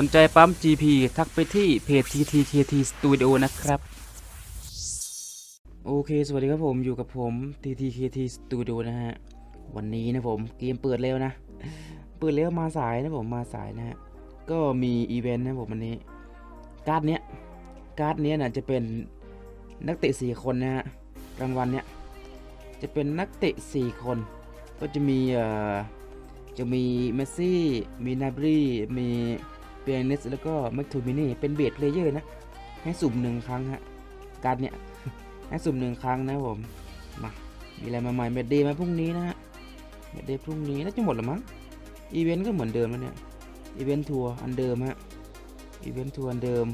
สนใจปั๊ม GP ทักไปที่เพจ TTKT Studio นะครับ โอเค สวัสดีครับผมอยู่กับผม TTKT Studio นะฮะ วันนี้นะผมเกมเปิดแล้วนะ เปิดแล้วมาสายนะผมมาสายนะฮะ ก็มีอีเวนต์นะผมวันนี้ การ์ดเนี้ย การ์ดเนี้ยนะจะเป็นนักเตะ4คนนะฮะรางวัลเนี้ยจะเป็นนักเตะ4คน ก็จะมีเอ่อจะมีเมสซี่ มีนาบรีมี เปียนิสแล้วก็แมคทูมินี่เป็นเบสเพลเยอร์นะ ให้สุ่มหนึ่งครั้งฮะ การเนี่ย ให้สุ่มหนึ่งครั้งนะผม มา มีอะไรมาใหม่เมดเดย์มาพรุ่งนี้นะฮะ เมดเดย์พรุ่งนี้น่าจะหมดแล้วมั้ง อีเวนต์ก็เหมือนเดิมแล้วเนี่ย อีเวนต์ทัวร์อันเดิมฮะ อีเวนต์ทัวร์อันเดิม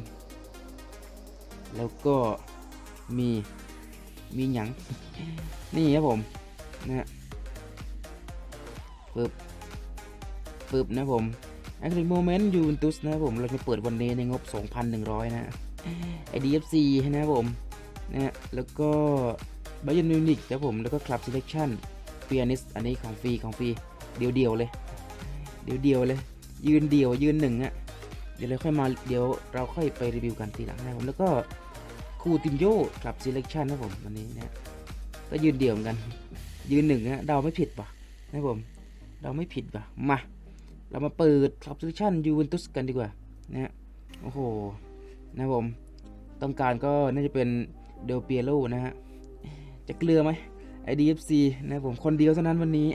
แล้วก็มี มีหยัง นี่ครับผม นะฮะปึ๊บปึ๊บนะผม a c r i l Moment Juventus นะครับผมเราจะเปิดวันนี้ในงบ 2,100 นะ IDFC นะครับผมนะฮะแล้วก็ Bayern Munich นะครับผมแล้วก็ Club Selection Pianist อันนี้ของฟรีของฟรีเดียวๆเลย เดียวๆเลย ยืนเดียวยืนหนึ่งอะเดี๋ยวเราค่อยมาเดี๋ยวเราค่อยไปรีวิวกันทีหลังนะครับผมแล้วก็คูติมโย Club Selection นะครับผมวันนี้นะก็ยืนเดียวเหมือนกัน ยืนหนึ่งนะเดาไม่ผิดป่ะนะครับผมเดาไม่ผิดป่ะมา เรามาเปิด subscription Juventus กันดีกว่านะฮะโอ้โห นะผม ต้องการก็น่าจะเป็นเดลเปียโลนะฮะ จะเกลือไหม IDFC นะครับผมคนเดียวเท่านั้นวันนี้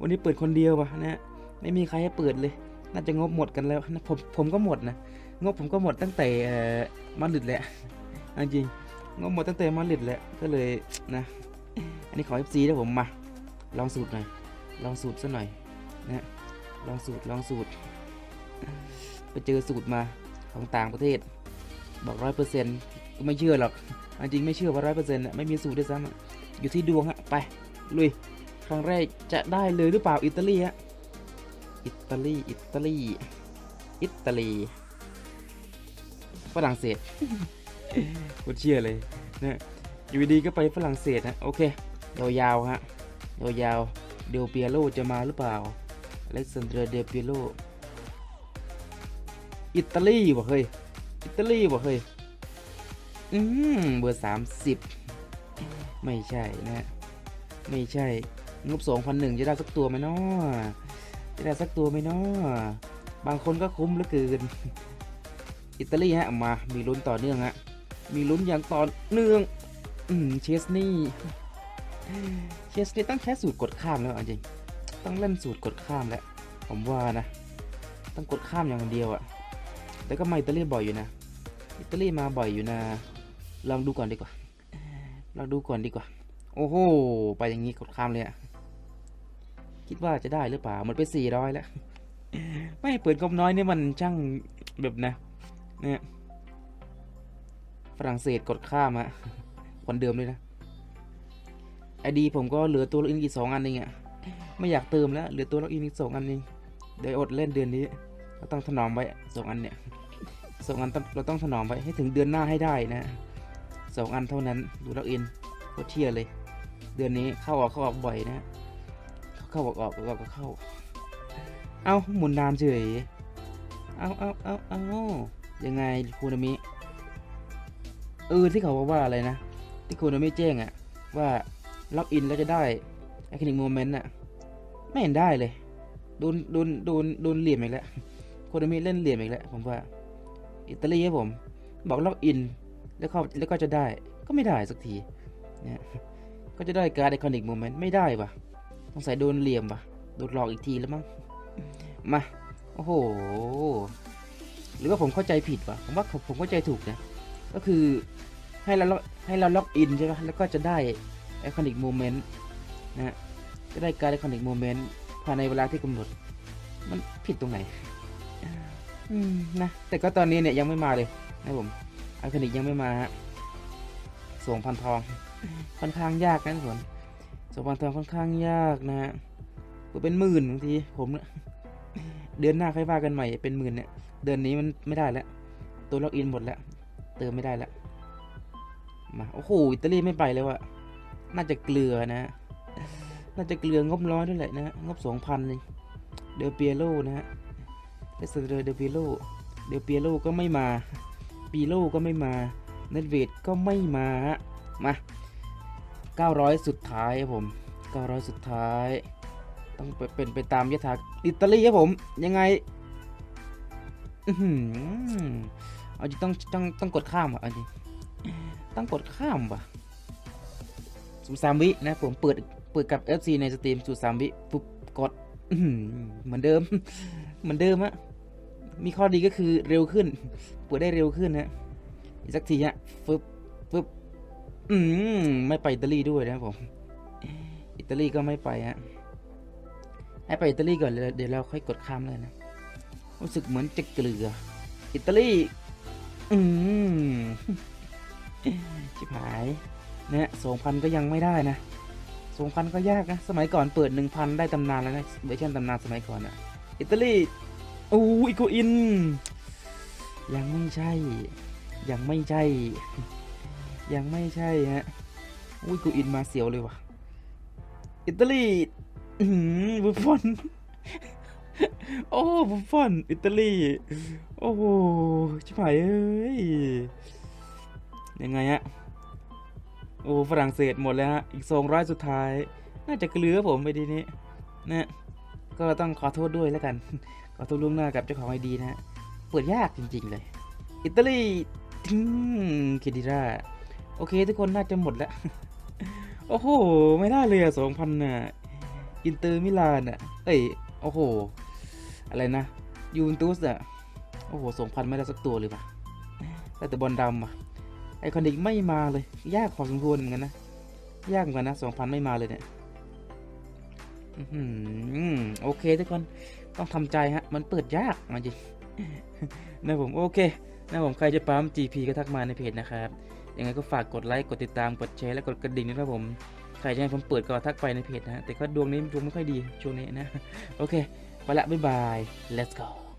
วันนี้เปิดคนเดียวปะนะฮะไม่มีใครให้เปิดเลย น่าจะงบหมดกันแล้วนะผมผมก็หมดนะ งบผมก็หมดตั้งแต่มาดริดแหละจริงงบหมดตั้งแต่มาดริดแหละก็เลยนะ อันนี้ขอ FC นะผมมา ลองสูตรหน่อย ลองสูตรซะหน่อยนะ ลองสูตรลองสูตร ไปเจอสูตรมาของต่างประเทศ บอกร้อยเปอร์เซ็นต์ก็ไม่เชื่อหรอกอันจริงไม่เชื่อว่าร้อยเปอร์เซ็นต์ไม่มีสูตรด้วยซ้ำอยู่ที่ดวงฮะไปลุยครั้งแรกจะได้เลยหรือเปล่าอิตาลีฮะอิตาลีอิตาลีอิตาลีฝรั่งเศสโคตรเชื่อเลยนะอยู่ดีก็ไปฝรั่งเศสนะโอเคยาวๆฮะยาวๆเดลเปียโลจะมาหรือเปล่า อเล็กซานเดรเดเปียโลอิตาลีบ่เฮ้ยอิตาลีบ่เฮ้ยอืมเบอร์สามสิบไม่ใช่นะ ไม่ใช่ งบสองพันหนึ่งจะได้สักตัวไหมเนาะจะได้สักตัวไหมเนาะบางคนก็คุ้มเหลือเกิน อิตาลีฮะมา มีลุ้นต่อเนื่องฮะ มีลุ้นอย่างต่อเนื่อง อืมเชสนี่ เชสนี่ต้องใช้สูตรกดข้ามแล้วจริง ต้องเล่นสูตรกดข้ามแหละผมว่านะ ต้องกดข้ามอย่างเดียวอะแต่ก็มาอิตาลีบ่อยอยู่นะ อิตาลีมาบ่อยอยู่นะ ลองดูก่อนดีกว่า ลองดูก่อนดีกว่า โอ้โห ไปอย่างนี้กดข้ามเลยอะคิดว่าจะได้หรือเปล่าหมดไปสี่ร้อยแล้ว ไม่เปิดกบน้อยนี่มันช่างแบบนะ เนี่ย ฝรั่งเศสกดข้ามอะคนเดิมเลยนะไอดีผมก็เหลือตัวอกอินอีกสองอันเองอะ ไม่อยากเติมแล้วเหลือตัวล็อกอินอีกสองอันเองเดี๋ยวอดเล่นเดือนนี้ เราต้องถนอมไว้สองอันเนี่ยสองอันต้องเราต้องถนอมไว้ให้ถึงเดือนหน้าให้ได้นะสองอันเท่านั้นดูล็อกอินโคตรเที่ยเลย เดือนนี้เข้าออกเข้าออกบ่อยนะเข้าออกออกออกก็เข้า เอาหมุนนานเฉยเอาเอาเอาเอายังไงคูนามิเออที่เขาบอกว่าอะไรนะ ที่คูนามิแจ้งอะว่าล็อกอินแล้วจะได้ ไอคนิกโมเมนต์อะไม่เห็นได้เลย โดนโดนโดนโดนเหลี่ยมอีกแล้วโคนามิเล่นเหลี่ยมอีกแล้วผมว่า อิตาลีครับผม บอกล็อกอิน แล้วก็แล้วก็จะได้ก็ไม่ได้สักทีเนี่ยก็จะได้การไอคอนิกโมเมนต์ไม่ได้ปะต้องใส่โดนเหลี่ยมปะโดนหลอกอีกทีแล้วมั้งมาโอ้โหหรือว่าผมเข้าใจผิดปะผมว่าผมเข้าใจถูกนะก็คือให้เราให้เราล็อกอินใช่ไหมแล้วก็จะได้ไอคอนิกโมเมนต์ นะฮะจะได้การไอคอนิกโมเมนต์ภายในเวลาที่กำหนด มันผิดตรงไหน อืมนะ แต่ก็ตอนนี้เนี่ยยังไม่มาเลยนะผมไอคอนิกยังไม่มาฮะส่งพันทอง ค่อนข้างยากนะทุกคนส่งพันทองค่อนข้างยากนะฮะก็เป็นหมื่นบางทีผมเนี่ยเดือนหน้าค่อยว่ากันใหม่เป็นหมื่นเนี่ย เดือนนี้มันไม่ได้แล้ว ตัวล็อกอินหมดแล้ว เติมไม่ได้แล้วมา โอ้โห อิตาลีไม่ไปแล้วอะน่าจะเกลือนะฮะ น่าจะเกลืองบร้อยด้วยแหละนะฮะ งบสองพันเลยเดลเปียโลนะฮะเลสเตอร์เดลเปียโลเดี๋ยวเปียโลก็ไม่มา ปีโลก็ไม่มาเนตเวดก็ไม่มาฮะ มา 900 สุดท้ายครับผม 900 สุดท้าย ต้องเป็นไปตามยถาอิตาลีครับผม ยังไงอืออเอาจริงต้องต้องต้องกดข้ามอะเอาจริงต้องกดข้ามว่ะสูสามวินะผมเปิด เปิดกับ FC ในสตรีมสูสามวิปุ๊บกดเหมือนเดิม เหมือนเดิมฮะมีข้อดีก็คือเร็วขึ้น เปิดได้เร็วขึ้นฮะอีกสักทีฮะฟึบฟึบอืมไม่ไปอิตาลีด้วยนะผม อิตาลีก็ไม่ไปฮะให้ไปอิตาลีก่อนเลยเดี๋ยวเราค่อยกดข้ามเลยนะ รู้สึกเหมือนจะเกลือ อิตาลี อืมชิบหายเนี่ยสองพันก็ยังไม่ได้นะ สองพันก็ยากนะ สมัยก่อนเปิดหนึ่งพันได้ตำนานแล้วนะเวอร์ชันตำนานสมัยก่อนอะอิตาลีอู้อีโกอิน ยังไม่ใช่ ยังไม่ใช่ ยังไม่ใช่ฮะอุ้ยกูอินมาเสียวเลยว่ะ อิตาลีบุฟฟอนโอ้บุฟฟอน อิตาลี โอ้โหชิบหายเอ้ย ยังไงฮะ โอ้ฝรั่งเศสหมดแล้วฮะอีกสองร้อยสุดท้าย น่าจะเกลือผมไปทีนี้นะก็ต้องขอโทษด้วยแล้วกัน ขอโทษล่วงหน้ากับเจ้าของไอดีนะฮะเปิดยากจริง ๆ เลย อิตาลีทิงเคดิราโอเค ทุกคนน่าจะหมดแล้ว โอ้โห ไม่ได้เลยอะสองพันน่ะอินเตอร์มิลานอะเอ้ย โอ้โห อะไรนะยูเวนตุสอะโอ้โหสองพันไม่ได้สักตัวเลยปะแต่แต่บอลดำอะ ไอคอนิกไม่มาเลย ยากพอสมควรเหมือนกันนะ ยากเหมือนกันนะสองพันไม่มาเลยเนี่ยอโอเคทุกคนต้องทำใจฮะ มันเปิดยากมาจริงนะผมโอเคนะผมใครจะปั๊ม GP ก็ทักมาในเพจนะครับยังไงก็ฝากกดไลค์กดติดตามกดแชร์และกดกระดิ่งด้วยครับผมใครจะให้ผมเปิดก็ทักไปในเพจนะฮะแต่ก็ดวงนี้ดวงไม่ค่อยดีช่วงนี้นะ โอเค ไปละ บ๊ายบาย let's go